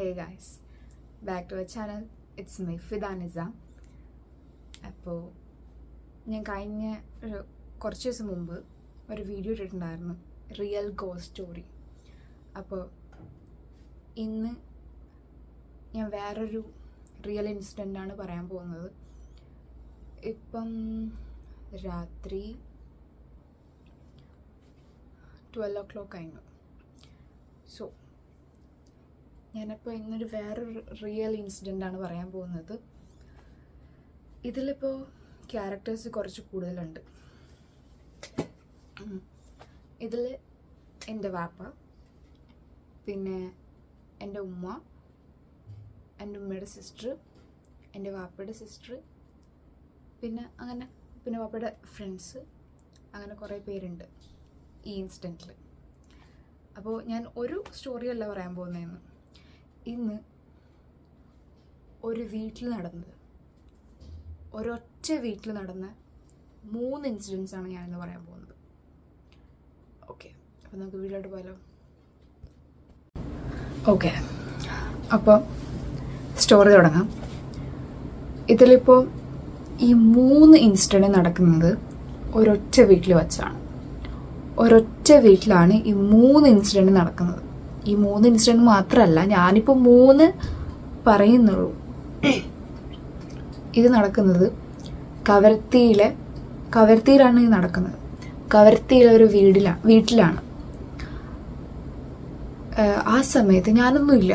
Hey guys back to our channel it's my Fidanisa അപ്പോൾ ഞാൻ കഴിഞ്ഞ ഒരു കുറച്ച് ദിവസം മുമ്പ് ഒരു വീഡിയോ ഇട്ടിട്ടുണ്ടായിരുന്നു റിയൽ ഗോ സ്റ്റോറി അപ്പോൾ ഇന്ന് ഞാൻ വേറൊരു റിയൽ ഇൻസിഡന്റാണ് പറയാൻ പോകുന്നത്. ഇപ്പം രാത്രി ട്വൽവ് ഒ ക്ലോക്ക് കഴിഞ്ഞു. സോ ഞാനിപ്പോൾ ഇന്നൊരു വേറൊരു റിയൽ ഇൻസിഡന്റാണ് പറയാൻ പോകുന്നത്. ഇതിലിപ്പോൾ ക്യാരക്ടേഴ്സ് കുറച്ച് കൂടുതലുണ്ട്. ഇതിൽ എന്റെ വാപ്പ പിന്നെ എന്റെ ഉമ്മ എന്റെ ഉമ്മയുടെ സിസ്റ്റർ എന്റെ വാപ്പയുടെ സിസ്റ്റർ പിന്നെ അങ്ങനെ പിന്നെ വാപ്പയുടെ ഫ്രണ്ട്സ് അങ്ങനെ കുറേ പേരുണ്ട് ഈ ഇൻസിഡന്റിൽ അപ്പോൾ ഞാൻ ഒരു സ്റ്റോറിയല്ല പറയാൻ പോകുന്നതെന്ന്. ഇന്ന് ഒരു വീട്ടിൽ നടന്നത്. ഒരൊറ്റ വീട്ടിൽ നടന്ന മൂന്ന് ഇൻസിഡൻസ് ആണ് ഞാനിന്ന് പറയാൻ പോകുന്നത്. ഓക്കെ അപ്പോൾ നമുക്ക് വീട്ടിലോട്ട് പോയാലോ? ഓക്കെ അപ്പോൾ സ്റ്റോറി തുടങ്ങാം. ഇതിലിപ്പോൾ ഈ മൂന്ന് ഇൻസിഡന്റ് നടക്കുന്നത് ഒരൊറ്റ വീട്ടിൽ വച്ചാണ്. ഒരൊറ്റ വീട്ടിലാണ് ഈ മൂന്ന് ഇൻസിഡന്റ് നടക്കുന്നത്. ഈ മൂന്ന് ഇൻസിഡന്റ് മാത്രമല്ല ഞാനിപ്പോൾ മൂന്ന് പറയുന്നുള്ളൂ. ഇത് നടക്കുന്നത് കവരത്തിയിലെ കവരത്തിയിലാണ് ഇത് നടക്കുന്നത്. കവരത്തിയിലെ ഒരു വീടിലാണ് വീട്ടിലാണ്. ആ സമയത്ത് ഞാനൊന്നുമില്ല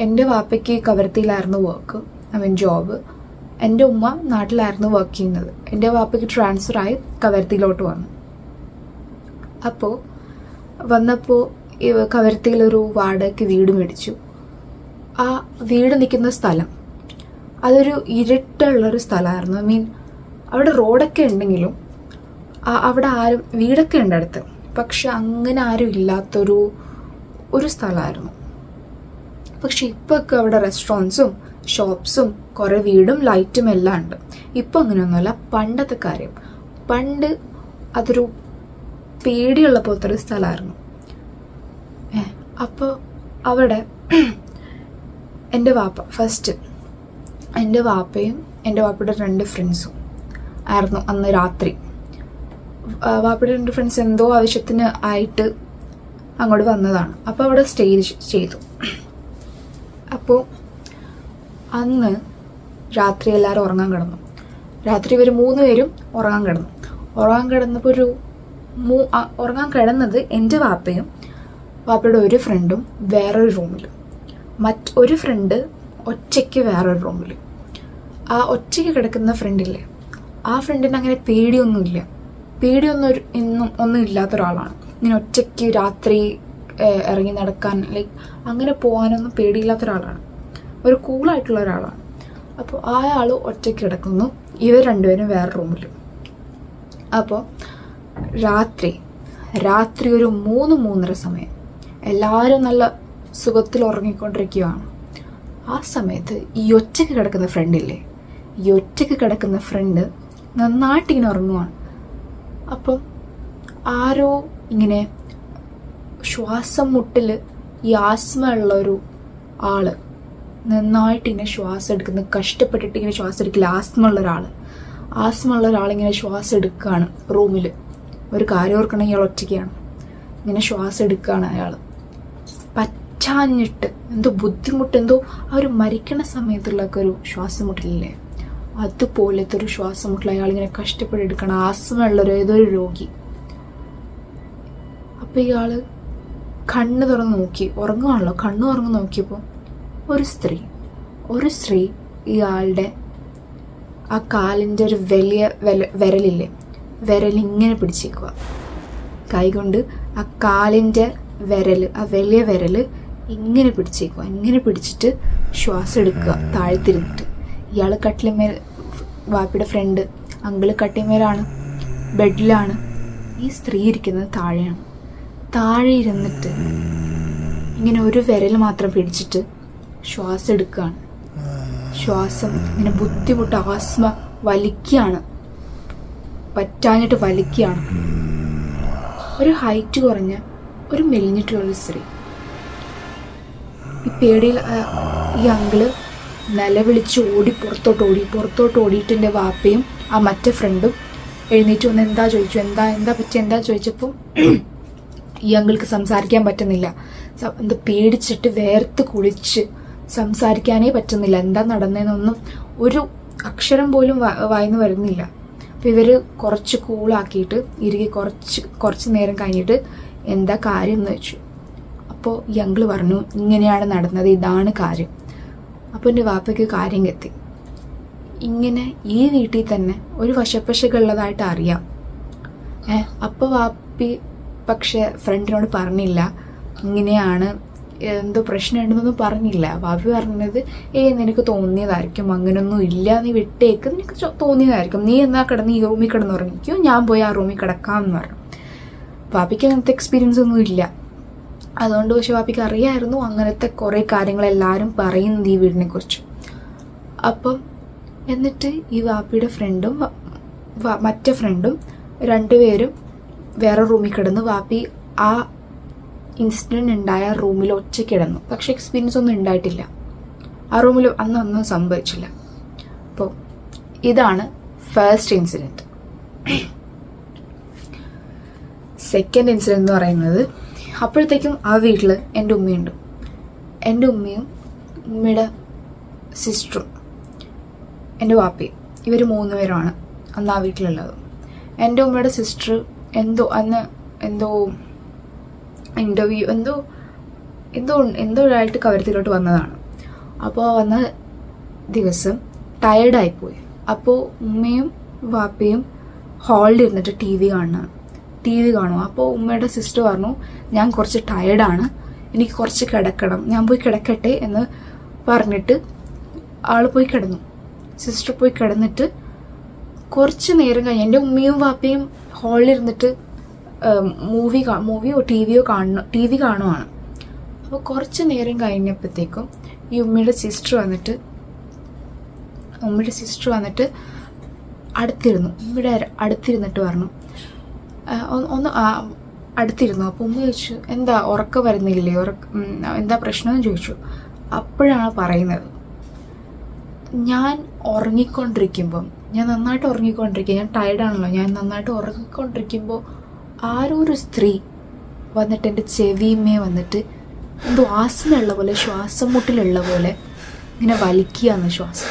എന്റെ വാപ്പയ്ക്ക് കവരത്തിയിലായിരുന്നു വർക്ക് ഐ മീൻ ജോബ് എന്റെ ഉമ്മ നാട്ടിലായിരുന്നു വർക്ക് ചെയ്യുന്നത്. എന്റെ വാപ്പയ്ക്ക് ട്രാൻസ്ഫർ ആയി കവരത്തിയിലോട്ട് വന്നു. അപ്പോൾ വന്നപ്പോൾ കവരത്തിയിലൊരു വാടകയ്ക്ക് വീട് മേടിച്ചു. ആ വീട് നിൽക്കുന്ന സ്ഥലം. അതൊരു ഇരുട്ടുള്ളൊരു സ്ഥലമായിരുന്നു. ഐ മീൻ അവിടെ റോഡൊക്കെ ഉണ്ടെങ്കിലും അവിടെ ആരും വീടൊക്കെ ഉണ്ട് അടുത്ത്. പക്ഷെ അങ്ങനെ ആരും ഇല്ലാത്തൊരു ഒരു സ്ഥലമായിരുന്നു. പക്ഷെ ഇപ്പൊക്കെ അവിടെ റെസ്റ്റോറന്റ്സും ഷോപ്സും കുറേ വീടും ലൈറ്റും എല്ലാം ഉണ്ട്. ഇപ്പം അങ്ങനെയൊന്നുമല്ല പണ്ടത്തെ കാര്യം. പണ്ട് അതൊരു പേടിയുള്ള പോലത്തെ ഒരു സ്ഥലമായിരുന്നു. അപ്പോൾ അവിടെ എന്റെ വാപ്പ ഫസ്റ്റ് എന്റെ വാപ്പയും എന്റെ വാപ്പയുടെ രണ്ട് ഫ്രണ്ട്സും ആയിരുന്നു അന്ന് രാത്രി. വാപ്പയുടെ രണ്ട് ഫ്രണ്ട്സ് എന്തോ ആവശ്യത്തിന് ആയിട്ട് അങ്ങോട്ട് വന്നതാണ്. അപ്പോൾ അവിടെ സ്റ്റേ ചെയ്തു. അപ്പോൾ അന്ന് രാത്രി എല്ലാവരും ഉറങ്ങാൻ കിടന്നു. രാത്രി ഇവർ മൂന്ന് പേരും ഉറങ്ങാൻ കിടന്നു. ഉറങ്ങാൻ കിടന്നപ്പോൾ ഒരു മൂ ഉറങ്ങാൻ കിടന്നത് എന്റെ വാപ്പയും വാപ്പയുടെ ഒരു ഫ്രണ്ടും വേറൊരു റൂമിൽ മറ്റ് ഒരു ഫ്രണ്ട് ഒറ്റയ്ക്ക് വേറൊരു റൂമിൽ ആ ഒറ്റയ്ക്ക് കിടക്കുന്ന ഫ്രണ്ടില്ലേ ആ ഫ്രണ്ടിന് അങ്ങനെ പേടിയൊന്നുമില്ല. പേടിയൊന്നും ഒരു ഇന്നും ഒന്നും ഇല്ലാത്ത ഒരാളാണ്. ഇങ്ങനെ ഒറ്റയ്ക്ക് രാത്രി ഇറങ്ങി നടക്കാൻ ലൈക്ക് അങ്ങനെ പോകാനൊന്നും പേടിയില്ലാത്ത ഒരാളാണ്. ഒരു കൂളായിട്ടുള്ള ഒരാളാണ്. അപ്പോൾ ആ ആൾ ഒറ്റയ്ക്ക് കിടക്കുന്നു. ഇവർ രണ്ടുപേരും വേറെ റൂമിൽ അപ്പോൾ രാത്രി രാത്രി ഒരു മൂന്ന് മൂന്നര സമയം എല്ലാവരും നല്ല സുഖത്തിൽ ഉറങ്ങിക്കൊണ്ടിരിക്കുകയാണ് ആ സമയത്ത് ഈ ഒറ്റയ്ക്ക് കിടക്കുന്ന ഫ്രണ്ടില്ലേ ഈ ഒറ്റയ്ക്ക് കിടക്കുന്ന ഫ്രണ്ട് നന്നായിട്ട് ഇങ്ങനെ ഉറങ്ങുവാണ്. അപ്പം ആരോ ഇങ്ങനെ ശ്വാസം മുട്ടിൽ ഈ ആസ്മ ഉള്ള ഒരു ആൾ നന്നായിട്ട് ഇങ്ങനെ ശ്വാസം എടുക്കുന്ന. കഷ്ടപ്പെട്ടിട്ട് ഇങ്ങനെ ശ്വാസം എടുക്കില്ല. ആസ്മ ഉള്ള ഒരാൾ ആസ്മ ഉള്ള ഒരാളിങ്ങനെ ശ്വാസം എടുക്കുകയാണ് റൂമിൽ ഒരു കാര്യം ഓർക്കണമെങ്കിൽ അയാൾ ഒറ്റയ്ക്കാണ്. ഇങ്ങനെ ശ്വാസം എടുക്കുകയാണ് അയാൾ പറ്റാഞ്ഞിട്ട് എന്തോ ബുദ്ധിമുട്ട് എന്തോ ആ ഒരു മരിക്കണ സമയത്തുള്ളൊക്കെ ഒരു ശ്വാസം മുട്ടലില്ലേ അതുപോലത്തെ ഒരു ശ്വാസം മുട്ടൽ അയാൾ ഇങ്ങനെ കഷ്ടപ്പെട്ടെടുക്കണം ആസ്മ ഉള്ളൊരു ഏതൊരു രോഗി. അപ്പം ഇയാൾ കണ്ണ് തുറന്ന് നോക്കി ഉറങ്ങുവാണല്ലോ കണ്ണ് തുറന്ന് നോക്കിയപ്പോൾ ഒരു സ്ത്രീ ഒരു സ്ത്രീ ഇയാളുടെ ആ കാലിന്റെ ഒരു വലിയ വില വിരലില്ലേ വിരലിങ്ങനെ പിടിച്ചേക്കുക കൈകൊണ്ട് ആ കാലിന്റെ വിരൽ ആ വലിയ വിരൽ ഇങ്ങനെ പിടിച്ചേക്കുക ഇങ്ങനെ പിടിച്ചിട്ട് ശ്വാസം എടുക്കുക താഴ്ത്തിരുന്നിട്ട്. ഇയാൾ കട്ടിലമേൽ വാപ്പിയുടെ ഫ്രണ്ട് അങ്കിൾ കട്ടിമേലാണ് ബെഡിലാണ് ഈ സ്ത്രീ ഇരിക്കുന്നത് താഴെയാണ്. താഴെ ഇരുന്നിട്ട് ഇങ്ങനെ ഒരു വിരൽ മാത്രം പിടിച്ചിട്ട് ശ്വാസം എടുക്കുകയാണ്. ശ്വാസം ഇങ്ങനെ ബുദ്ധിമുട്ട് ആസ്മ വലിക്കുകയാണ്. പറ്റാഞ്ഞിട്ട് വലിക്കുകയാണ്. ഒരു ഹൈറ്റ് കുറഞ്ഞ ഒരു മെലിഞ്ഞിട്ടുള്ളൊരു സ്ത്രീ. ഈ പേടിയിൽ ഈ അങ്കിൾ നിലവിളിച്ച് ഓടി പുറത്തോട്ട് ഓടി പുറത്തോട്ട് ഓടിയിട്ട് എന്റെ വാപ്പയും ആ മറ്റേ ഫ്രണ്ടും എഴുന്നേറ്റ് വന്ന് എന്താ ചോദിച്ചു? എന്താ എന്താ പറ്റി? എന്താ ചോദിച്ചപ്പോൾ ഈ അങ്കിൾക്ക് സംസാരിക്കാൻ പറ്റുന്നില്ല. എന്താ പേടിച്ചിട്ട് വേർത്ത് കുളിച്ച് സംസാരിക്കാനേ പറ്റുന്നില്ല. എന്താ നടന്നതെന്നൊന്നും ഒരു അക്ഷരം പോലും വായിന്ന് വരുന്നില്ല. അപ്പം ഇവർ കുറച്ച് കൂളാക്കിയിട്ട് ഇറുകി കുറച്ച് കുറച്ച് നേരം കഴിഞ്ഞിട്ട് എന്താ കാര്യം എന്ന് വെച്ചു അപ്പോൾ ഈ അങ്കിൾ പറഞ്ഞു ഇങ്ങനെയാണ് നടന്നത് ഇതാണ് കാര്യം. അപ്പോൾ എന്റെ വാപ്പയ്ക്ക് കാര്യം കെത്തി ഇങ്ങനെ ഈ വീട്ടിൽ തന്നെ ഒരു വശപ്പശകളുള്ളതായിട്ട് അറിയാം. ഏ അപ്പോൾ വാപ്പി പക്ഷെ ഫ്രണ്ടിനോട് പറഞ്ഞില്ല. ഇങ്ങനെയാണ് എന്തോ പ്രശ്നമുണ്ടെന്നൊന്നും പറഞ്ഞില്ല. വാപ്പി പറഞ്ഞത് ഏ നിനക്ക് തോന്നിയതായിരിക്കും അങ്ങനൊന്നും ഇല്ല നീ വിട്ടേക്ക്. നിനക്ക് തോന്നിയതായിരിക്കും. നീ എന്നാ കിടന്ന് ഈ റൂമിൽ കിടന്ന് ഉറങ്ങിക്കോ? ഞാൻ പോയി ആ റൂമിൽ കിടക്കാം എന്ന് പറഞ്ഞു. വാപ്പിക്ക് അങ്ങനത്തെ എക്സ്പീരിയൻസ് ഒന്നും ഇല്ല. അതുകൊണ്ട് പക്ഷെ വാപ്പിക്ക് അറിയായിരുന്നു അങ്ങനത്തെ കുറേ കാര്യങ്ങൾ എല്ലാവരും പറയുന്നത് ഈ വീടിനെ കുറിച്ച് അപ്പം എന്നിട്ട് ഈ വാപ്പിയുടെ ഫ്രണ്ടും മറ്റേ ഫ്രണ്ടും രണ്ടുപേരും വേറെ റൂമിൽ കിടന്ന് വാപ്പി ആ ഇൻസിഡന്റ് ഉണ്ടായ റൂമിൽ ഒറ്റയ്ക്ക് കിടന്നു. പക്ഷെ എക്സ്പീരിയൻസ് ഒന്നും ഉണ്ടായിട്ടില്ല. ആ റൂമിൽ അന്ന് ഒന്നും സംഭവിച്ചില്ല. അപ്പോൾ ഇതാണ് ഫസ്റ്റ് ഇൻസിഡന്റ് സെക്കൻഡ് ഇൻസിഡന്റ് എന്ന് പറയുന്നത് അപ്പോഴത്തേക്കും ആ വീട്ടിൽ എന്റെ ഉമ്മയുണ്ട്. എന്റെ ഉമ്മയും ഉമ്മയുടെ സിസ്റ്ററും എന്റെ വാപ്പയും. ഇവർ മൂന്ന് പേരുമാണ് അന്ന് ആ വീട്ടിലുള്ളത്. എന്റെ ഉമ്മയുടെ സിസ്റ്റർ എന്തോ അന്ന് എന്തോ ഇന്റർവ്യൂ എന്തോ എന്തോ എന്തോ ആയിട്ട് കവരത്തിലോട്ട് വന്നതാണ്. അപ്പോൾ വന്ന ദിവസം ടയർഡായിപ്പോയി അപ്പോൾ ഉമ്മയും വാപ്പയും ഹാളിൽ ഇരുന്നിട്ട് ടി വി കാണുന്നതാണ്. ടി വി കാണും. അപ്പോൾ ഉമ്മയുടെ സിസ്റ്റർ പറഞ്ഞു ഞാൻ കുറച്ച് ടയർഡാണ് എനിക്ക് കുറച്ച് കിടക്കണം. ഞാൻ പോയി കിടക്കട്ടെ എന്ന് പറഞ്ഞിട്ട് ആൾ പോയി കിടന്നു. സിസ്റ്റർ പോയി കിടന്നിട്ട് കുറച്ച് നേരം കഴിഞ്ഞ് എന്റെ ഉമ്മയും വാപ്പയും ഹാളിലിരുന്നിട്ട് മൂവി മൂവിയോ ടി വിയോ കാണുന്നു ടി വി കാണുവാണ്. അപ്പോൾ കുറച്ച് നേരം കഴിഞ്ഞപ്പോഴത്തേക്കും ഈ ഉമ്മയുടെ സിസ്റ്റർ വന്നിട്ട് ഉമ്മയുടെ സിസ്റ്റർ വന്നിട്ട് അടുത്തിരുന്നു. ഉമ്മയുടെ അടുത്തിരുന്നിട്ട് പറഞ്ഞു ഒന്ന് അടുത്തിരുന്നു. അപ്പോൾ ഉമ്മ ചോദിച്ചു എന്താ ഉറക്കം വരുന്നില്ലേ? ഉറക്ക എന്താ പ്രശ്നമെന്ന് ചോദിച്ചു. അപ്പോഴാണ് പറയുന്നത് ഞാൻ ഉറങ്ങിക്കൊണ്ടിരിക്കുമ്പം ഞാൻ നന്നായിട്ട് ഉറങ്ങിക്കൊണ്ടിരിക്കുക ഞാൻ ടയർഡാണല്ലോ ഞാൻ നന്നായിട്ട് ഉറങ്ങിക്കൊണ്ടിരിക്കുമ്പോൾ ആരോ ഒരു സ്ത്രീ വന്നിട്ട് എന്റെ ചെവിയുമേ വന്നിട്ട് എന്തോ ആസനുള്ള പോലെ ശ്വാസം മുട്ടിലുള്ള പോലെ ഇങ്ങനെ വലിക്കുകയാണ് ശ്വാസം.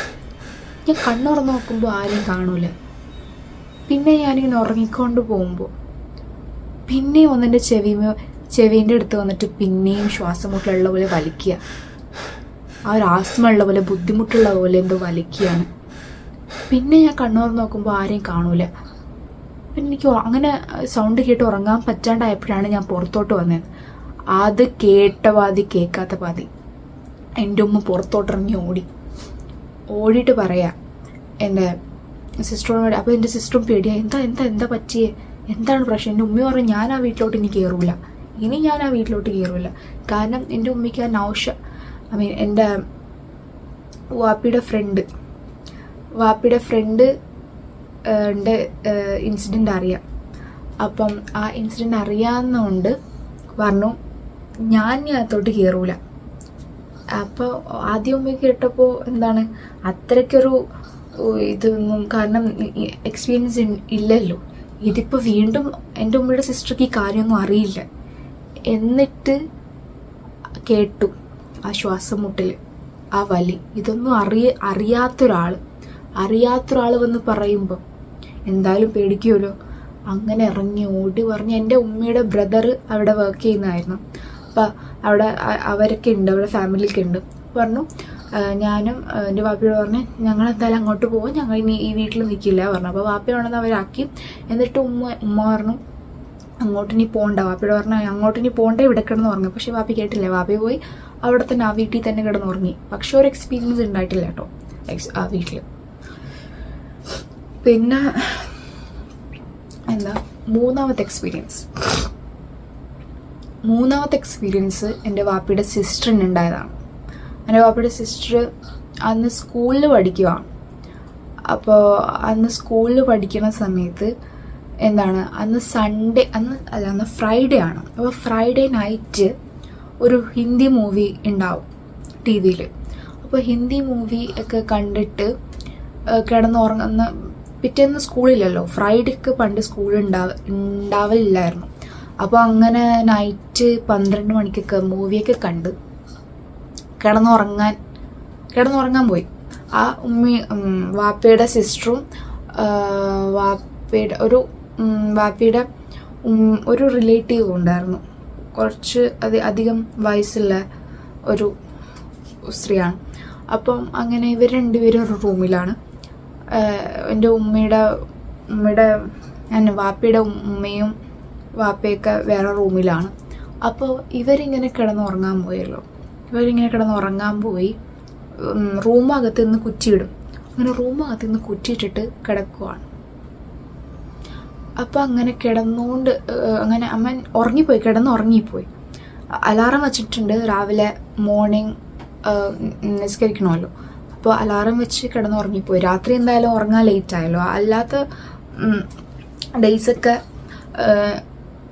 ഞാൻ കണ്ണുറന്ന് നോക്കുമ്പോൾ ആരെയും കാണൂല. പിന്നെ ഞാനിങ്ങനെ ഉറങ്ങിക്കൊണ്ട് പോകുമ്പോൾ പിന്നെയും ഒന്നെന്റെ ചെവി ചെവീന്റെ അടുത്ത് വന്നിട്ട് പിന്നെയും ശ്വാസം മുട്ടിലുള്ള പോലെ വലിക്കുക. ആ ഒരു ആസ്മ ഉള്ള പോലെ ബുദ്ധിമുട്ടുള്ള പോലെ എന്തോ വലിക്കുകയാണ്. പിന്നെ ഞാൻ കണ്ണൂർ നോക്കുമ്പോൾ ആരെയും കാണൂല. പിന്നെ എനിക്ക് അങ്ങനെ സൗണ്ട് കേട്ട് ഉറങ്ങാൻ പറ്റാണ്ടായപ്പോഴാണ് ഞാൻ പുറത്തോട്ട് വന്നത്. അത് കേട്ട പാതി കേൾക്കാത്ത പാതി എന്റെ ഉമ്മ പുറത്തോട്ടിറങ്ങി ഓടി. ഓടിയിട്ട് പറയാ എന്റെ സിസ്റ്ററോട് അപ്പോൾ എന്റെ സിസ്റ്ററും പേടിയാ എന്താ എന്താ എന്താ പറ്റിയേ? എന്താണ് പ്രശ്നം? എന്റെ ഉമ്മ പറഞ്ഞു ഞാൻ ആ വീട്ടിലോട്ട് ഇനി കയറൂല ഇനി ഞാൻ ആ വീട്ടിലോട്ട് കയറൂല കാരണം എന്റെ ഉമ്മയ്ക്ക് ആ നൗഷ ഐ മീൻ എന്റെ വാപ്പിയുടെ ഫ്രണ്ട് വാപ്പിയുടെ ഫ്രണ്ട് ന്റെ ഇൻസിഡന്റ് അറിയാം. അപ്പം ആ ഇൻസിഡന്റ് അറിയാവുന്നതുകൊണ്ട് പറഞ്ഞു ഞാൻ ഇനി അകത്തോട്ട് കയറൂല അപ്പോൾ ആദ്യം ഉമ്മ കേട്ടപ്പോൾ എന്താണ്? അത്രയ്ക്കൊരു ഇതൊന്നും കാരണം എക്സ്പീരിയൻസ് ഇല്ലല്ലോ. ഇതിപ്പോൾ വീണ്ടും എന്റെ ഉമ്മയുടെ സിസ്റ്റർക്ക് ഈ കാര്യമൊന്നും അറിയില്ല. എന്നിട്ട് കേട്ടു ആ ശ്വാസം മുട്ടൽ ആ വലി. ഇതൊന്നും അറിയ അറിയാത്തൊരാൾ അറിയാത്തൊരാൾ വന്ന് പറയുമ്പോൾ എന്തായാലും പേടിക്കുമല്ലോ അങ്ങനെ ഇറങ്ങി ഓടി പറഞ്ഞ് എന്റെ ഉമ്മയുടെ ബ്രദർ അവിടെ വർക്ക് ചെയ്യുന്നതായിരുന്നു. അപ്പം അവിടെ അവരൊക്കെ ഉണ്ട് അവരുടെ ഫാമിലിയൊക്കെ ഉണ്ട്. പറഞ്ഞു ഞാനും എന്റെ വാപ്പിയോട് പറഞ്ഞ് ഞങ്ങൾ എന്തായാലും അങ്ങോട്ട് പോകും ഞങ്ങൾ ഇനി ഈ വീട്ടിൽ നിൽക്കില്ല പറഞ്ഞു. അപ്പോൾ വാപ്പിയാണെന്ന് അവരാക്കി. എന്നിട്ട് ഉമ്മ ഉമ്മ പറഞ്ഞു അങ്ങോട്ട് ഇനി പോകണ്ട വാപ്പിയോട് പറഞ്ഞു അങ്ങോട്ട് ഇനി പോകണ്ട ഇവിടെ കിടന്ന് ഉറങ്ങി. പക്ഷേ വാപ്പി കേട്ടില്ല. വാപ്പി പോയി അവിടെ തന്നെ ആ വീട്ടിൽ തന്നെ കിടന്ന് ഉറങ്ങി പക്ഷെ ഒരു എക്സ്പീരിയൻസ് ഉണ്ടായിട്ടില്ല കേട്ടോ ആ വീട്ടിൽ പിന്നെ എന്താ മൂന്നാമത്തെ എക്സ്പീരിയൻസ് മൂന്നാമത്തെ എക്സ്പീരിയൻസ് എന്റെ വാപ്പിയുടെ സിസ്റ്ററിന് ഉണ്ടായതാണ്. എന്റെ പാപ്പയുടെ സിസ്റ്റർ അന്ന് സ്കൂളിൽ പഠിക്കുവാണ് അപ്പോൾ അന്ന് സ്കൂളിൽ പഠിക്കുന്ന സമയത്ത് എന്താണ് അന്ന് സൺഡേ അന്ന് അല്ല അന്ന് ഫ്രൈഡേ ആണ്. അപ്പോൾ ഫ്രൈഡേ നൈറ്റ് ഒരു ഹിന്ദി മൂവി ഉണ്ടാവും ടി വിയിൽ അപ്പോൾ ഹിന്ദി മൂവി ഒക്കെ കണ്ടിട്ട് കിടന്ന് കിടന്നുറങ്ങുന്ന പിറ്റേന്ന് സ്കൂളില്ലല്ലോ ഫ്രൈഡേക്ക് പണ്ട് സ്കൂൾ ഉണ്ടാവ ഉണ്ടാവില്ലായിരുന്നു അപ്പോൾ അങ്ങനെ നൈറ്റ് പന്ത്രണ്ട് മണിക്കൊക്കെ മൂവിയൊക്കെ കണ്ട് കിടന്നുറങ്ങാൻ കിടന്നുറങ്ങാൻ പോയി. ആ ഉമ്മി വാപ്പയുടെ സിസ്റ്ററും വാപ്പയുടെ ഒരു വാപ്പയുടെ ഒരു റിലേറ്റീവ് ഉണ്ടായിരുന്നു. കുറച്ച് അതി അധികം വയസ്സുള്ള ഒരു സ്ത്രീയാണ്. അപ്പം അങ്ങനെ ഇവർ രണ്ടുപേരും ഒരു റൂമിലാണ് എന്റെ ഉമ്മയുടെ ഉമ്മയുടെ ഞാൻ വാപ്പയുടെ ഉമ്മയും വാപ്പയൊക്കെ വേറെ റൂമിലാണ് അപ്പോൾ ഇവരിങ്ങനെ കിടന്നുറങ്ങാൻ പോയല്ലോ. ഇവരിങ്ങനെ കിടന്നുറങ്ങാൻ പോയി. റൂമകത്ത് നിന്ന് കുറ്റിയിടും. അങ്ങനെ റൂമകത്ത് നിന്ന് കുറ്റിയിട്ടിട്ട് കിടക്കുവാണ്. അപ്പം അങ്ങനെ കിടന്നുകൊണ്ട് അങ്ങനെ അമ്മൻ ഉറങ്ങിപ്പോയി കിടന്ന് ഉറങ്ങിപ്പോയി അലാറം വെച്ചിട്ടുണ്ട് രാവിലെ മോർണിംഗ് നിസ്കരിക്കണമല്ലോ. അപ്പോൾ അലാറം വെച്ച് കിടന്ന് ഉറങ്ങിപ്പോയി രാത്രി എന്തായാലും ഉറങ്ങാൻ ലേറ്റ് ആയല്ലോ. അല്ലാത്ത ഡേയ്സൊക്കെ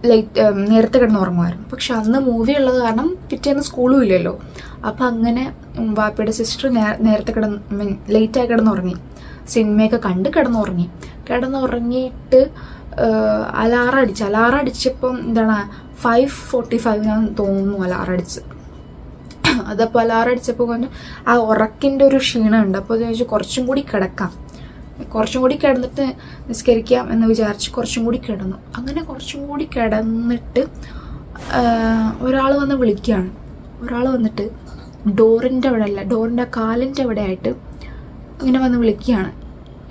ലേറ്റ് നേരത്തെ കിടന്ന് ഉറങ്ങുമായിരുന്നു പക്ഷെ അന്ന് മൂവി ഉള്ളത് കാരണം പിറ്റേന്ന് സ്കൂളും ഇല്ലല്ലോ. അപ്പം അങ്ങനെ വാപ്പയുടെ സിസ്റ്റർ നേരത്തെ കിടന്ന് മീൻ ലേറ്റായി കിടന്നുറങ്ങി. സിനിമയൊക്കെ കണ്ട് കിടന്നുറങ്ങി. കിടന്നുറങ്ങിയിട്ട് അലാറം അടിച്ച്. അലാറം അടിച്ചപ്പം എന്താണ് ഫൈവ് ഫോർട്ടി ഫൈവിനാന്ന് തോന്നുന്നു അലാറം അടിച്ച്. അതപ്പോൾ അലാറം അടിച്ചപ്പോൾ കൊണ്ട് ആ ഉറക്കിന്റെ ഒരു ക്ഷീണമുണ്ട്. അപ്പോൾ ചോദിച്ചു കുറച്ചും കൂടി കിടക്കാം. കുറച്ചും കൂടി കിടന്നിട്ട് നിസ്കരിക്കാം എന്ന് വിചാരിച്ച് കുറച്ചും കൂടി കിടന്നു. അങ്ങനെ കുറച്ചും കൂടി കിടന്നിട്ട് ഒരാൾ വന്ന് വിളിക്കുകയാണ് ഒരാൾ വന്നിട്ട് ഡോറിന്റെ അവിടെ അല്ല ഡോറിന്റെ കാലിന്റെ അവിടെ ആയിട്ട് ഇങ്ങനെ വന്ന് വിളിക്കുകയാണ്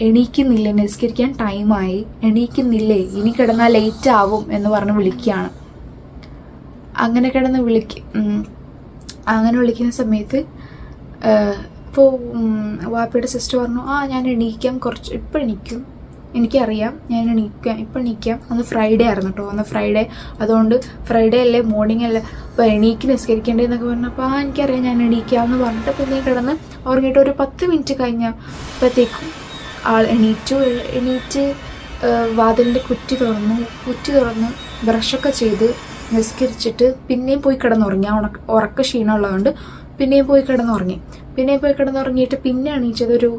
എണീക്കുന്നില്ല നിസ്കരിക്കാൻ ടൈമായി. എണീക്കുന്നില്ലേ ഇനി കിടന്നാൽ ലേറ്റ് ആവും എന്ന് പറഞ്ഞ് വിളിക്കുകയാണ് അങ്ങനെ കിടന്ന് വിളിക്ക അങ്ങനെ വിളിക്കുന്ന സമയത്ത് ഇപ്പോൾ വാപ്പയുടെ സിസ്റ്റർ പറഞ്ഞു ആ ഞാൻ എണീക്കാം കുറച്ച് ഇപ്പം എണീക്കും. എനിക്കറിയാം ഞാൻ എണീക്കാം ഇപ്പം എണീക്കാം. അന്ന് ഫ്രൈഡേ ആയിരുന്നു കേട്ടോ അന്ന് ഫ്രൈഡേ അതുകൊണ്ട് ഫ്രൈഡേ അല്ലേ മോർണിംഗ് അല്ലേ അപ്പോൾ എണീക്ക് നിസ്കരിക്കേണ്ടതെന്നൊക്കെ പറഞ്ഞപ്പോൾ ആ എനിക്കറിയാം ഞാൻ എണീക്കാം എന്ന് പറഞ്ഞിട്ട് പിന്നെ കിടന്ന് ഉറങ്ങിയിട്ട് ഒരു പത്ത് മിനിറ്റ് കഴിഞ്ഞപ്പോഴത്തേക്കും ആൾ എണീറ്റു. എണീറ്റ് വാതിലിന്റെ കുറ്റി തുറന്നു. കുറ്റി തുറന്ന് ബ്രഷൊക്കെ ചെയ്ത് നിസ്കരിച്ചിട്ട് പിന്നെയും പോയി കിടന്നുറങ്ങി. ഉണക്ക ഉറക്ക ക്ഷീണമുള്ളതുകൊണ്ട് പിന്നെയും പോയി കിടന്നുറങ്ങി. പിന്നെയും പോയി കിടന്നുറങ്ങിയിട്ട് പിന്നെ എണീച്ചത് ഒരു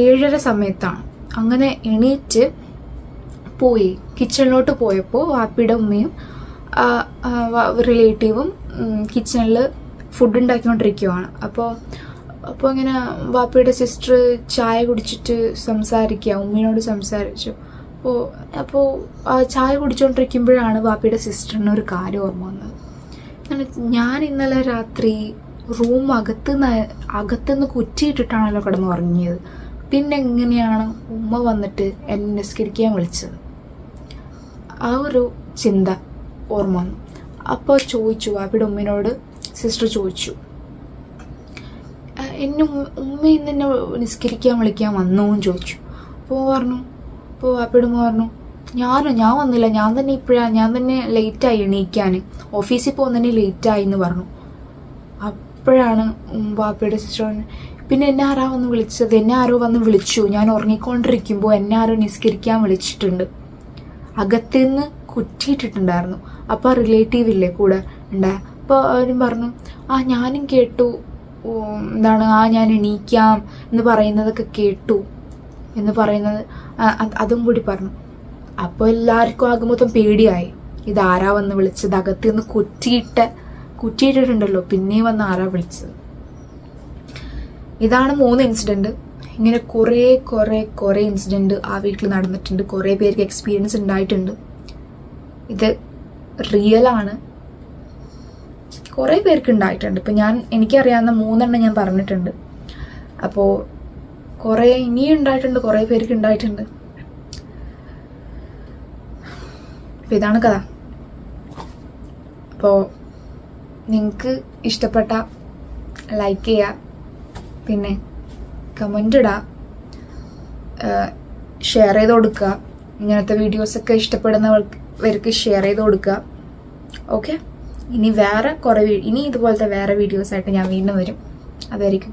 ഏഴര സമയത്താണ്. അങ്ങനെ എണീറ്റ് പോയി. കിച്ചണിലോട്ട് പോയപ്പോൾ വാപ്പിയുടെ ഉമ്മയും റിലേറ്റീവും കിച്ചണിൽ ഫുഡ് ഉണ്ടാക്കിക്കൊണ്ടിരിക്കുവാണ്. അപ്പോൾ അപ്പോൾ ഇങ്ങനെ വാപ്പയുടെ സിസ്റ്റർ ചായ കുടിച്ചിട്ട് സംസാരിക്കുക ഉമ്മയോട് സംസാരിച്ചു. അപ്പോൾ അപ്പോൾ ചായ കുടിച്ചുകൊണ്ടിരിക്കുമ്പോഴാണ് വാപ്പയുടെ സിസ്റ്ററിന് ഒരു കാര്യം ഓർമ്മ വന്നത്. ഞാൻ ഇന്നലെ രാത്രി റൂം അകത്തുനിന്ന് അകത്തുനിന്ന് കുറ്റിയിട്ടിട്ടാണല്ലോ കിടന്ന് ഉറങ്ങിയത് പിന്നെ എങ്ങനെയാണ് ഉമ്മ വന്നിട്ട് എന്നെ നിസ്കരിക്കാൻ വിളിച്ചത്? ആ ഒരു ചിന്ത ഓർമ്മ വന്നു. അപ്പോൾ ചോദിച്ചു അവിടെ ഉമ്മിനോട് സിസ്റ്റർ ചോദിച്ചു "ആ, എന്നെ ഉമ്മ- ഇന്ന് എന്നെ നിസ്കരിക്കാൻ വിളിക്കാൻ വന്നോന്ന് ചോദിച്ചു. അപ്പോൾ പറഞ്ഞു അപ്പോൾ വാപ്പിയുടെ ഉമ്മ പറഞ്ഞു ഞാനോ ഞാൻ വന്നില്ല ഞാൻ തന്നെ ഇപ്പോഴാണ് ഞാൻ തന്നെ ലേറ്റായി എണീക്കാൻ. ഓഫീസിൽ പോകുന്നതന്നെ ലേറ്റായി എന്ന് പറഞ്ഞു. അപ്പോഴാണ് വാപ്പയുടെ സിസ്റ്റർ പിന്നെ എന്നെ ആരാ വന്ന് വിളിച്ചത്? എന്നെ ആരോ വന്ന് വിളിച്ചു. ഞാൻ ഉറങ്ങിക്കൊണ്ടിരിക്കുമ്പോൾ എന്നെ ആരോ നിസ്കരിക്കാൻ വിളിച്ചിട്ടുണ്ട്. അകത്തുനിന്ന് കുറ്റിയിട്ടിട്ടുണ്ടായിരുന്നു. അപ്പോൾ റിലേറ്റീവ് ഇല്ലേ കൂടെ ഉണ്ടായ അപ്പോൾ അവരും പറഞ്ഞു ആ ഞാനും കേട്ടു. എന്താണ്? ആ ഞാൻ എണീക്കാം എന്ന് പറയുന്നതൊക്കെ കേട്ടു. എന്ന് പറയുന്നത് അതും കൂടി പറഞ്ഞു. അപ്പോൾ എല്ലാവർക്കും ആകുമ്പോൾ പേടിയായി. ഇതാരാ വന്ന് വിളിച്ചത്? അകത്തുനിന്ന് കുറ്റിയിട്ട കുറ്റിയിട്ടിട്ടുണ്ടല്ലോ പിന്നെയും വന്ന് ആരാ വിളിച്ചത്? ഇതാണ് മൂന്ന് ഇൻസിഡന്റ് ഇങ്ങനെ കുറേ കുറേ കുറേ ഇൻസിഡന്റ് ആ വീട്ടിൽ നടന്നിട്ടുണ്ട്. കുറേ പേർക്ക് എക്സ്പീരിയൻസ് ഉണ്ടായിട്ടുണ്ട്. ഇത് റിയലാണ് കുറേ പേർക്ക് ഉണ്ടായിട്ടുണ്ട്. ഇപ്പം ഞാൻ എനിക്കറിയാവുന്ന മൂന്നെണ്ണം ഞാൻ പറഞ്ഞിട്ടുണ്ട്. അപ്പോൾ കുറേ ഇനിയും ഉണ്ടായിട്ടുണ്ട് കുറേ പേർക്ക് ഉണ്ടായിട്ടുണ്ട്. ഇതാണ് കഥ. അപ്പോൾ നിങ്ങൾക്ക് ഇഷ്ടപ്പെട്ട ലൈക്ക് ചെയ്യുക പിന്നെ കമന്റ് ഇടുക ഷെയർ ചെയ്ത് കൊടുക്കുക. ഇങ്ങനത്തെ വീഡിയോസൊക്കെ ഇഷ്ടപ്പെടുന്നവർക്ക് ഷെയർ ചെയ്ത് കൊടുക്കുക. ഓക്കെ ഇനി വേറെ കുറേ ഇനി ഇതുപോലത്തെ വേറെ വീഡിയോസായിട്ട് ഞാൻ വീണ്ടും വരും. അതായിരിക്കും